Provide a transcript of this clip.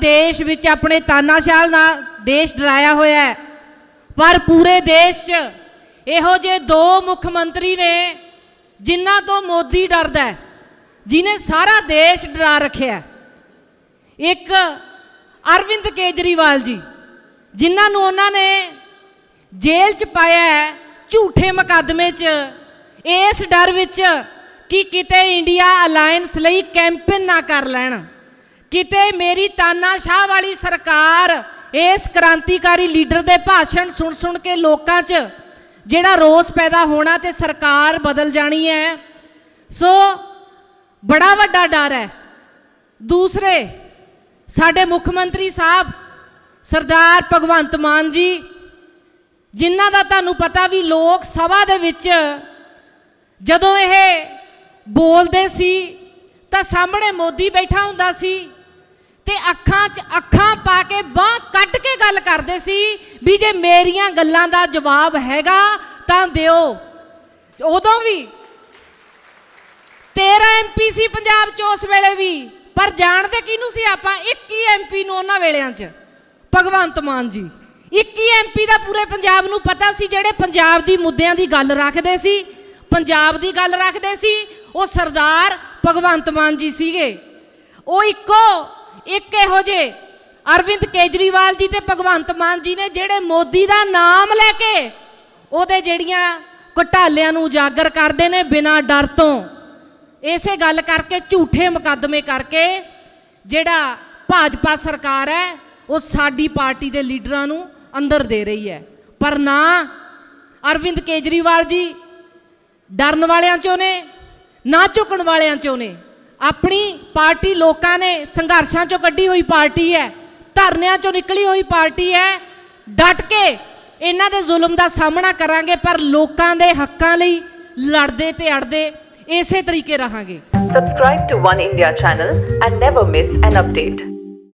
ਦੇਸ਼ ਵਿੱਚ ਆਪਣੇ ਤਾਨਾਸ਼ਾਲ ਨਾਲ ਦੇਸ਼ ਡਰਾਇਆ ਹੋਇਆ ਹੈ। ਪਰ ਪੂਰੇ ਦੇਸ਼ 'ਚ ਇਹੋ ਜਿਹੇ ਦੋ ਮੁੱਖ ਮੰਤਰੀ ਨੇ ਜਿਨ੍ਹਾਂ ਤੋਂ ਮੋਦੀ ਡਰਦਾ ਹੈ, ਜਿਨੇ ਸਾਰਾ ਦੇਸ਼ ਡਰਾ ਰੱਖਿਆ ਇੱਕ ਅਰਵਿੰਦ ਕੇਜਰੀਵਾਲ ਜੀ, ਜਿਨ੍ਹਾਂ ਨੂੰ ਉਹਨਾਂ ਨੇ ਜੇਲ੍ਹ 'ਚ ਪਾਇਆ ਹੈ ਝੂਠੇ ਮੁਕੱਦਮੇ 'ਚ, ਇਸ ਡਰ ਵਿੱਚ ਕਿ ਕਿਤੇ ਇੰਡੀਆ ਅਲਾਈਅੰਸ ਲਈ ਕੈਂਪੇਨ ਨਾ ਕਰ ਲੈਣ। ਕਿਤੇ ਮੇਰੀ ਤਾਨਾਸ਼ਾਹ ਵਾਲੀ ਸਰਕਾਰ ਇਸ ਕ੍ਰਾਂਤੀਕਾਰੀ ਲੀਡਰ ਦੇ ਭਾਸ਼ਣ ਸੁਣ ਸੁਣ ਕੇ ਲੋਕਾਂ 'ਚ ਜਿਹੜਾ ਰੋਸ ਪੈਦਾ ਹੋਣਾ ਤੇ ਸਰਕਾਰ ਬਦਲ ਜਾਣੀ ਹੈ। ਸੋ ਬੜਾ ਵੱਡਾ ਡਰ ਹੈ। ਦੂਸਰੇ, ਸਾਡੇ ਮੁੱਖ ਮੰਤਰੀ ਸਾਹਿਬ ਸਰਦਾਰ ਭਗਵੰਤ ਮਾਨ ਜੀ, ਜਿਨ੍ਹਾਂ ਦਾ ਤੁਹਾਨੂੰ ਪਤਾ ਵੀ ਲੋਕ ਸਭਾ ਦੇ ਵਿੱਚ ਜਦੋਂ ਇਹ ਬੋਲਦੇ ਸੀ ਤਾਂ ਸਾਹਮਣੇ ਮੋਦੀ ਬੈਠਾ ਹੁੰਦਾ ਸੀ। ਤੇ ਅੱਖਾਂ 'ਚ ਅੱਖਾਂ ਪਾ ਕੇ ਬਾਹ ਕੱਢ ਕੇ ਗੱਲ ਕਰਦੇ ਸੀ ਵੀ ਜੇ ਮੇਰੀਆਂ ਗੱਲਾਂ ਦਾ ਜਵਾਬ ਹੈਗਾ ਤਾਂ ਦਿਓ। ਉਦੋਂ ਵੀ। 13 ਐਮਪੀ ਸੀ ਪੰਜਾਬ 'ਚ ਉਸ ਵੇਲੇ ਵੀ। ਪਰ ਜਾਣਦੇ ਕਿਹਨੂੰ ਸੀ ਆਪਾਂ? 21 ਐਮਪੀ ਨੂੰ ਉਹਨਾਂ ਵੇਲਿਆਂ 'ਚ। ਭਗਵੰਤ ਮਾਨ ਜੀ। 21 ਐਮਪੀ ਦਾ ਪੂਰੇ ਪੰਜਾਬ ਨੂੰ ਪਤਾ ਸੀ ਜਿਹੜੇ ਪੰਜਾਬ ਦੀ ਮੁੱਦਿਆਂ ਦੀ ਗੱਲ ਰੱਖਦੇ ਸੀ। ਪੰਜਾਬ ਦੀ ਗੱਲ ਰੱਖਦੇ ਸੀ। ਉਹ ਸਰਦਾਰ ਭਗਵੰਤ ਮਾਨ ਜੀ ਸੀਗੇ। ਉਹ ਇੱਕੋ ਇੱਕ ਇਹੋ ਜੇ ਅਰਵਿੰਦ ਕੇਜਰੀਵਾਲ ਜੀ ਤੇ ਭਗਵੰਤ ਮਾਨ ਜੀ ਨੇ ਜਿਹੜੇ ਮੋਦੀ ਦਾ ਨਾਮ ਲੈ ਕੇ ਉਹਦੇ ਜਿਹੜੀਆਂ ਘੁਟਾਲਿਆਂ ਨੂੰ ਉਜਾਗਰ ਕਰਦੇ ਨੇ ਬਿਨਾਂ ਡਰ ਤੋਂ, ਇਸੇ ਗੱਲ ਕਰਕੇ ਝੂਠੇ ਮੁਕੱਦਮੇ ਕਰਕੇ ਜਿਹੜਾ ਭਾਜਪਾ ਸਰਕਾਰ ਹੈ, ਉਹ ਸਾਡੀ ਪਾਰਟੀ ਦੇ ਲੀਡਰਾਂ ਨੂੰ ਅੰਦਰ ਦੇ ਰਹੀ ਹੈ। ਪਰ ਨਾ ਅਰਵਿੰਦ ਕੇਜਰੀਵਾਲ ਜੀ ਡਰਨ ਵਾਲਿਆਂ ਚੋਂ ਨੇ, ਨਾ ਝੁਕਣ ਵਾਲਿਆਂ ਚੋਂ ਨੇ। ਆਪਣੀ ਪਾਰਟੀ ਲੋਕਾਂ ਨੇ ਸੰਘਰਸ਼ਾਂ ਚੋਂ ਕੱਢੀ ਹੋਈ ਪਾਰਟੀ ਹੈ, ਧਰਨਿਆਂ ਚੋਂ ਨਿਕਲੀ ਹੋਈ ਪਾਰਟੀ ਹੈ, ਡਟ ਕੇ ਇਹਨਾਂ ਦੇ ਜ਼ੁਲਮ ਦਾ ਸਾਹਮਣਾ ਕਰਾਂਗੇ, ਪਰ ਲੋਕਾਂ ਦੇ ਹੱਕਾਂ ਲਈ ਲੜਦੇ ਤੇ ਅੜਦੇ ਇਸੇ ਤਰੀਕੇ ਰਹਾਂਗੇ Subscribe to One India channel and never miss an update.